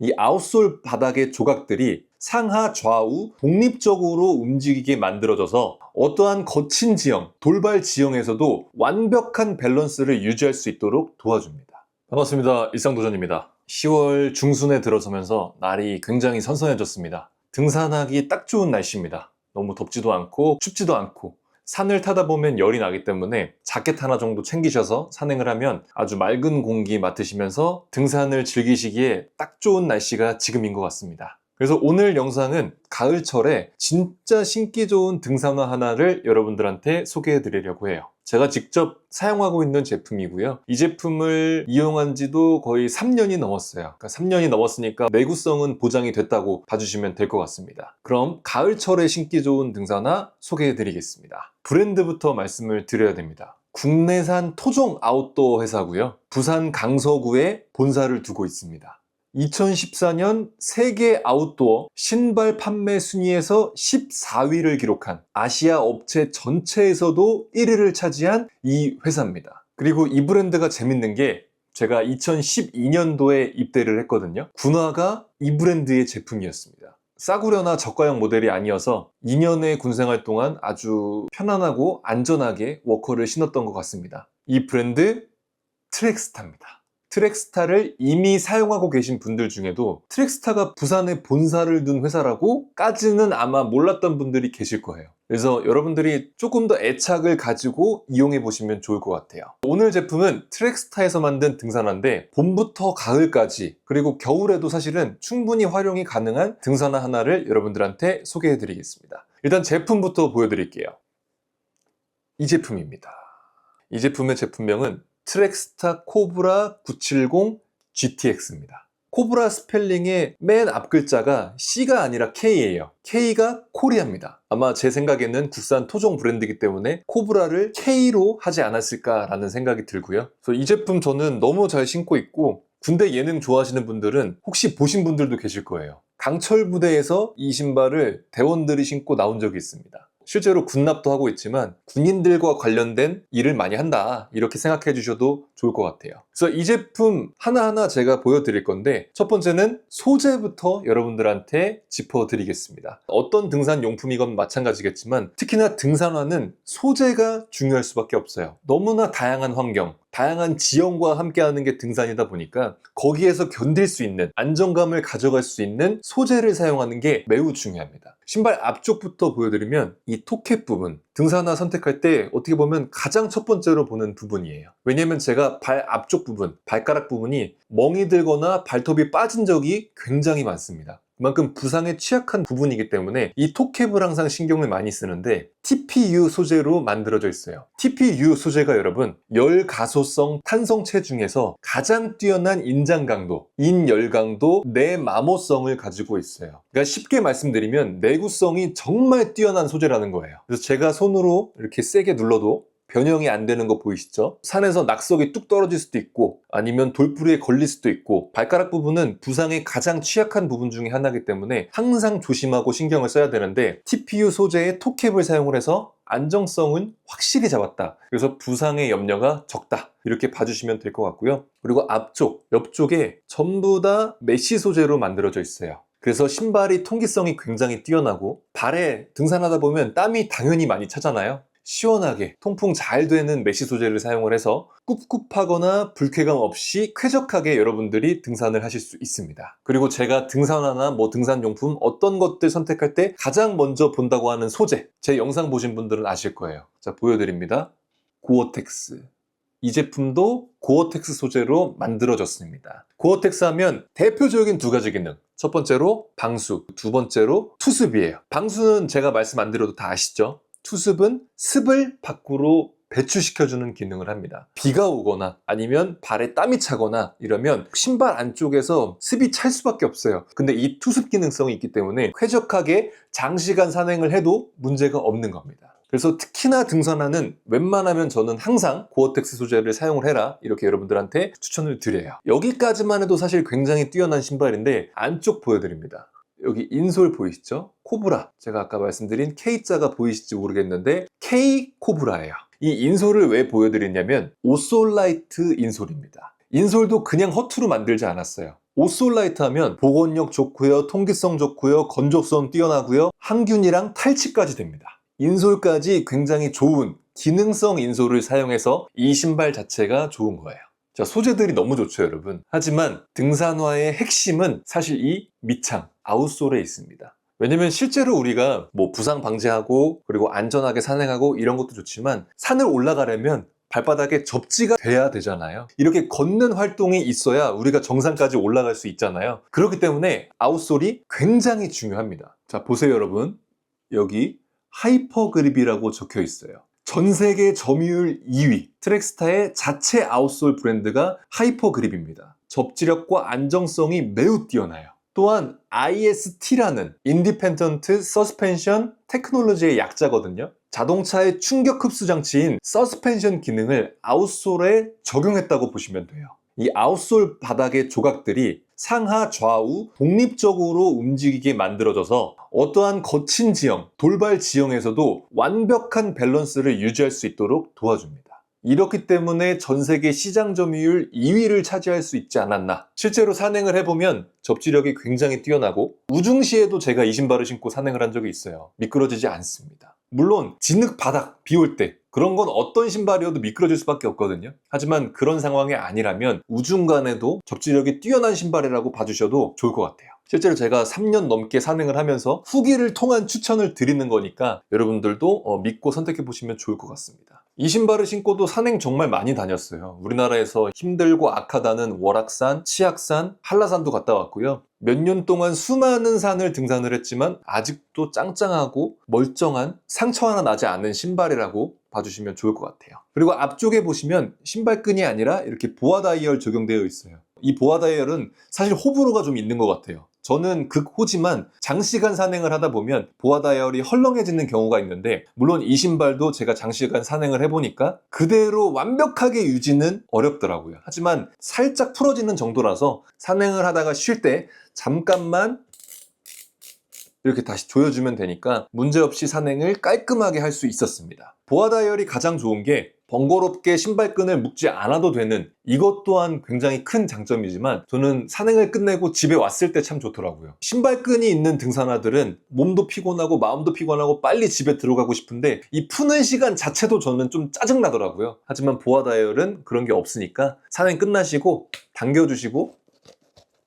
이 아웃솔 바닥의 조각들이 상하 좌우 독립적으로 움직이게 만들어져서 어떠한 거친 지형, 돌발 지형에서도 완벽한 밸런스를 유지할 수 있도록 도와줍니다. 반갑습니다. 일상도전입니다. 10월 중순에 들어서면서 날이 굉장히 선선해졌습니다. 등산하기 딱 좋은 날씨입니다. 너무 덥지도 않고 춥지도 않고 산을 타다 보면 열이 나기 때문에 자켓 하나 정도 챙기셔서 산행을 하면 아주 맑은 공기 맡으시면서 등산을 즐기시기에 딱 좋은 날씨가 지금인 것 같습니다. 그래서 오늘 영상은 가을철에 진짜 신기 좋은 등산화 하나를 여러분들한테 소개해 드리려고 해요. 제가 직접 사용하고 있는 제품이고요. 이 제품을 이용한 지도 거의 3년이 넘었어요. 그러니까 3년이 넘었으니까 내구성은 보장이 됐다고 봐주시면 될 것 같습니다. 그럼 가을철에 신기 좋은 등산화 소개해 드리겠습니다. 브랜드부터 말씀을 드려야 됩니다. 국내산 토종 아웃도어 회사고요. 부산 강서구에 본사를 두고 있습니다. 2014년 세계 아웃도어 신발 판매 순위에서 14위를 기록한 아시아 업체 전체에서도 1위를 차지한 이 회사입니다. 그리고 이 브랜드가 재밌는 게 제가 2012년도에 입대를 했거든요. 군화가 이 브랜드의 제품이었습니다. 싸구려나 저가형 모델이 아니어서 2년의 군생활 동안 아주 편안하고 안전하게 워커를 신었던 것 같습니다. 이 브랜드 트랙스타입니다. 트랙스타를 이미 사용하고 계신 분들 중에도 트랙스타가 부산에 본사를 둔 회사라고까지는 아마 몰랐던 분들이 계실 거예요. 그래서 여러분들이 조금 더 애착을 가지고 이용해 보시면 좋을 것 같아요. 오늘 제품은 트랙스타에서 만든 등산화인데 봄부터 가을까지 그리고 겨울에도 사실은 충분히 활용이 가능한 등산화 하나를 여러분들한테 소개해 드리겠습니다. 일단 제품부터 보여드릴게요. 이 제품입니다. 이 제품의 제품명은 트랙스타 코브라 970 GTX입니다. 코브라 스펠링의 맨 앞 글자가 C가 아니라 K예요. K가 코리아입니다. 아마 제 생각에는 국산 토종 브랜드이기 때문에 코브라를 K로 하지 않았을까라는 생각이 들고요. 그래서 이 제품 저는 너무 잘 신고 있고 군대 예능 좋아하시는 분들은 혹시 보신 분들도 계실 거예요. 강철 부대에서 이 신발을 대원들이 신고 나온 적이 있습니다. 실제로 군납도 하고 있지만 군인들과 관련된 일을 많이 한다. 이렇게 생각해 주셔도 좋을 것 같아요. 그래서 이 제품 하나하나 제가 보여드릴 건데 첫 번째는 소재부터 여러분들한테 짚어드리겠습니다. 어떤 등산 용품이건 마찬가지겠지만 특히나 등산화는 소재가 중요할 수밖에 없어요. 너무나 다양한 환경 다양한 지형과 함께하는 게 등산이다 보니까 거기에서 견딜 수 있는 안정감을 가져갈 수 있는 소재를 사용하는 게 매우 중요합니다. 신발 앞쪽부터 보여드리면 이 토캡 부분 등산화 선택할 때 어떻게 보면 가장 첫 번째로 보는 부분이에요. 왜냐면 제가 발 앞쪽 부분, 발가락 부분이 멍이 들거나 발톱이 빠진 적이 굉장히 많습니다. 그만큼 부상에 취약한 부분이기 때문에 이 토캡을 항상 신경을 많이 쓰는데 TPU 소재로 만들어져 있어요. TPU 소재가 여러분 열 가소성 탄성체 중에서 가장 뛰어난 인장 강도, 인열 강도, 내마모성을 가지고 있어요. 그러니까 쉽게 말씀드리면 내구성이 정말 뛰어난 소재라는 거예요. 그래서 제가 손으로 이렇게 세게 눌러도 변형이 안 되는 거 보이시죠? 산에서 낙석이 뚝 떨어질 수도 있고 아니면 돌부리에 걸릴 수도 있고 발가락 부분은 부상에 가장 취약한 부분 중에 하나이기 때문에 항상 조심하고 신경을 써야 되는데 TPU 소재의 토캡을 사용을 해서 안정성은 확실히 잡았다. 그래서 부상의 염려가 적다. 이렇게 봐주시면 될 것 같고요. 그리고 앞쪽, 옆쪽에 전부 다 메쉬 소재로 만들어져 있어요. 그래서 신발이 통기성이 굉장히 뛰어나고 발에 등산하다 보면 땀이 당연히 많이 차잖아요. 시원하게 통풍 잘 되는 메쉬 소재를 사용을 해서 꿉꿉하거나 불쾌감 없이 쾌적하게 여러분들이 등산을 하실 수 있습니다. 그리고 제가 등산화나 뭐 등산용품 어떤 것들 선택할 때 가장 먼저 본다고 하는 소재 제 영상 보신 분들은 아실 거예요. 자 보여드립니다. 고어텍스 이 제품도 고어텍스 소재로 만들어졌습니다. 고어텍스 하면 대표적인 두 가지 기능. 첫 번째로 방수, 두 번째로 투습이에요. 방수는 제가 말씀 안 드려도 다 아시죠? 투습은 습을 밖으로 배출시켜주는 기능을 합니다. 비가 오거나 아니면 발에 땀이 차거나 이러면 신발 안쪽에서 습이 찰 수밖에 없어요. 근데 이 투습 기능성이 있기 때문에 쾌적하게 장시간 산행을 해도 문제가 없는 겁니다. 그래서 특히나 등산화는 웬만하면 저는 항상 고어텍스 소재를 사용을 해라 이렇게 여러분들한테 추천을 드려요. 여기까지만 해도 사실 굉장히 뛰어난 신발인데 안쪽 보여드립니다. 여기 인솔 보이시죠? 코브라. 제가 아까 말씀드린 K자가 보이실지 모르겠는데 K 코브라예요. 이 인솔을 왜 보여드렸냐면 오솔라이트 인솔입니다. 인솔도 그냥 허투루 만들지 않았어요. 오솔라이트 하면 보건력 좋고요, 통기성 좋고요, 건조성 뛰어나고요, 항균이랑 탈취까지 됩니다. 인솔까지 굉장히 좋은 기능성 인솔을 사용해서 이 신발 자체가 좋은 거예요. 자, 소재들이 너무 좋죠, 여러분. 하지만 등산화의 핵심은 사실 이 밑창, 아웃솔에 있습니다. 왜냐면 실제로 우리가 뭐 부상 방지하고 그리고 안전하게 산행하고 이런 것도 좋지만 산을 올라가려면 발바닥에 접지가 돼야 되잖아요. 이렇게 걷는 활동이 있어야 우리가 정상까지 올라갈 수 있잖아요. 그렇기 때문에 아웃솔이 굉장히 중요합니다. 자, 보세요, 여러분. 여기 하이퍼 그립이라고 적혀 있어요. 전 세계 점유율 2위 트랙스타의 자체 아웃솔 브랜드가 하이퍼 그립입니다. 접지력과 안정성이 매우 뛰어나요. 또한 IST라는 인디펜던트 서스펜션 테크놀로지의 약자거든요. 자동차의 충격 흡수 장치인 서스펜션 기능을 아웃솔에 적용했다고 보시면 돼요. 이 아웃솔 바닥의 조각들이 상하 좌우 독립적으로 움직이게 만들어져서 어떠한 거친 지형, 돌발 지형에서도 완벽한 밸런스를 유지할 수 있도록 도와줍니다. 이렇기 때문에 전 세계 시장 점유율 2위를 차지할 수 있지 않았나. 실제로 산행을 해보면 접지력이 굉장히 뛰어나고 우중시에도 제가 이 신발을 신고 산행을 한 적이 있어요. 미끄러지지 않습니다. 물론 진흙 바닥 비 올 때 그런 건 어떤 신발이어도 미끄러질 수밖에 없거든요. 하지만 그런 상황이 아니라면 우중간에도 접지력이 뛰어난 신발이라고 봐주셔도 좋을 것 같아요. 실제로 제가 3년 넘게 산행을 하면서 후기를 통한 추천을 드리는 거니까 여러분들도 어, 믿고 선택해 보시면 좋을 것 같습니다. 이 신발을 신고도 산행 정말 많이 다녔어요. 우리나라에서 힘들고 악하다는 월악산, 치악산, 한라산도 갔다 왔고요. 몇 년 동안 수많은 산을 등산을 했지만 아직도 짱짱하고 멀쩡한 상처 하나 나지 않은 신발이라고 봐주시면 좋을 것 같아요. 그리고 앞쪽에 보시면 신발끈이 아니라 이렇게 보아 다이얼 적용되어 있어요. 이 보아 다이얼은 사실 호불호가 좀 있는 것 같아요. 저는 극호지만 장시간 산행을 하다 보면 보아 다이얼이 헐렁해지는 경우가 있는데 물론 이 신발도 제가 장시간 산행을 해보니까 그대로 완벽하게 유지는 어렵더라고요. 하지만 살짝 풀어지는 정도라서 산행을 하다가 쉴 때 잠깐만 이렇게 다시 조여주면 되니까 문제없이 산행을 깔끔하게 할 수 있었습니다. 보아 다이얼이 가장 좋은 게 번거롭게 신발끈을 묶지 않아도 되는 이것 또한 굉장히 큰 장점이지만 저는 산행을 끝내고 집에 왔을 때 참 좋더라고요. 신발끈이 있는 등산화들은 몸도 피곤하고 마음도 피곤하고 빨리 집에 들어가고 싶은데 이 푸는 시간 자체도 저는 좀 짜증나더라고요. 하지만 보아 다이얼은 그런 게 없으니까 산행 끝나시고 당겨주시고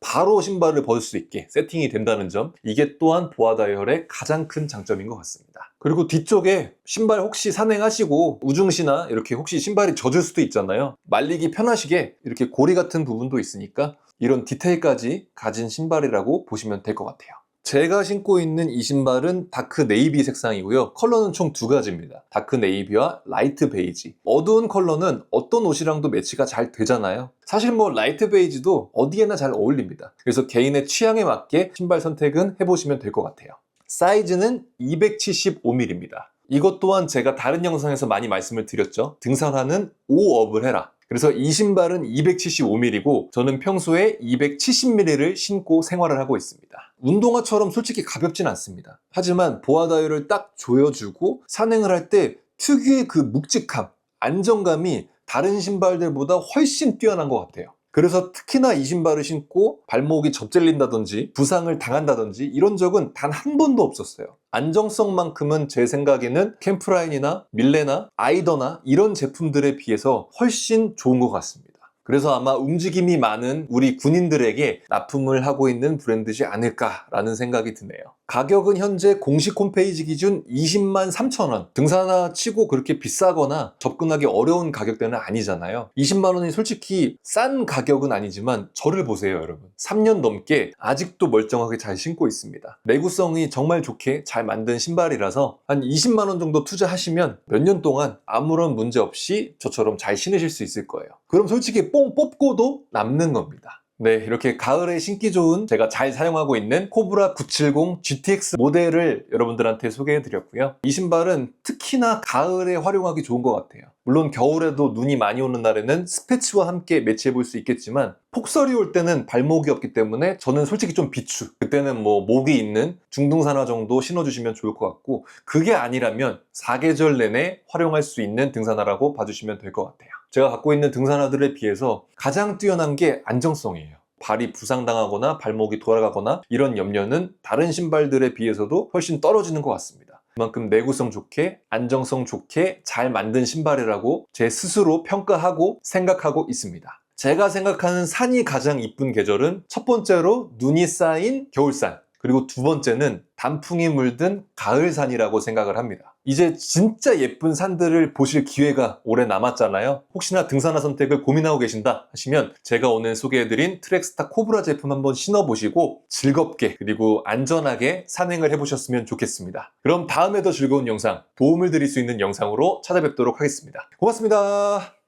바로 신발을 벗을 수 있게 세팅이 된다는 점 이게 또한 보아 다이얼의 가장 큰 장점인 것 같습니다. 그리고 뒤쪽에 신발 혹시 산행하시고 우중시나 이렇게 혹시 신발이 젖을 수도 있잖아요. 말리기 편하시게 이렇게 고리 같은 부분도 있으니까 이런 디테일까지 가진 신발이라고 보시면 될 것 같아요. 제가 신고 있는 이 신발은 다크 네이비 색상이고요. 컬러는 총 두 가지입니다. 다크 네이비와 라이트 베이지. 어두운 컬러는 어떤 옷이랑도 매치가 잘 되잖아요. 사실 뭐 라이트 베이지도 어디에나 잘 어울립니다. 그래서 개인의 취향에 맞게 신발 선택은 해보시면 될 것 같아요. 사이즈는 275mm입니다. 이것 또한 제가 다른 영상에서 많이 말씀을 드렸죠. 등산화는 5업을 해라. 그래서 이 신발은 275mm고 저는 평소에 270mm를 신고 생활을 하고 있습니다. 운동화처럼 솔직히 가볍진 않습니다. 하지만 보아다이얼을 딱 조여주고 산행을 할 때 특유의 그 묵직함, 안정감이 다른 신발들보다 훨씬 뛰어난 것 같아요. 그래서 특히나 이 신발을 신고 발목이 접질린다든지 부상을 당한다든지 이런 적은 단 한 번도 없었어요. 안정성만큼은 제 생각에는 캠프라인이나 밀레나 아이더나 이런 제품들에 비해서 훨씬 좋은 것 같습니다. 그래서 아마 움직임이 많은 우리 군인들에게 납품을 하고 있는 브랜드지 않을까라는 생각이 드네요. 가격은 현재 공식 홈페이지 기준 20만 3천 원. 등산화 치고 그렇게 비싸거나 접근하기 어려운 가격대는 아니잖아요. 20만 원이 솔직히 싼 가격은 아니지만 저를 보세요, 여러분. 3년 넘게 아직도 멀쩡하게 잘 신고 있습니다. 내구성이 정말 좋게 잘 만든 신발이라서 한 20만 원 정도 투자하시면 몇 년 동안 아무런 문제 없이 저처럼 잘 신으실 수 있을 거예요. 그럼 솔직히 뽕 뽑고도 남는 겁니다. 네, 이렇게 가을에 신기 좋은 제가 잘 사용하고 있는 코브라 970 GTX 모델을 여러분들한테 소개해 드렸고요. 이 신발은 특히나 가을에 활용하기 좋은 것 같아요. 물론 겨울에도 눈이 많이 오는 날에는 스패치와 함께 매치해 볼 수 있겠지만 폭설이 올 때는 발목이 없기 때문에 저는 솔직히 좀 비추. 그때는 뭐 목이 있는 중등산화 정도 신어주시면 좋을 것 같고 그게 아니라면 사계절 내내 활용할 수 있는 등산화라고 봐주시면 될 것 같아요. 제가 갖고 있는 등산화들에 비해서 가장 뛰어난 게 안정성이에요. 발이 부상당하거나 발목이 돌아가거나 이런 염려는 다른 신발들에 비해서도 훨씬 떨어지는 것 같습니다. 그만큼 내구성 좋게, 안정성 좋게 잘 만든 신발이라고 제 스스로 평가하고 생각하고 있습니다. 제가 생각하는 산이 가장 이쁜 계절은 첫 번째로 눈이 쌓인 겨울산, 그리고 두 번째는 단풍이 물든 가을산이라고 생각을 합니다. 이제 진짜 예쁜 산들을 보실 기회가 오래 남았잖아요. 혹시나 등산화 선택을 고민하고 계신다 하시면 제가 오늘 소개해드린 트랙스타 코브라 제품 한번 신어보시고 즐겁게 그리고 안전하게 산행을 해보셨으면 좋겠습니다. 그럼 다음에 더 즐거운 영상, 도움을 드릴 수 있는 영상으로 찾아뵙도록 하겠습니다. 고맙습니다.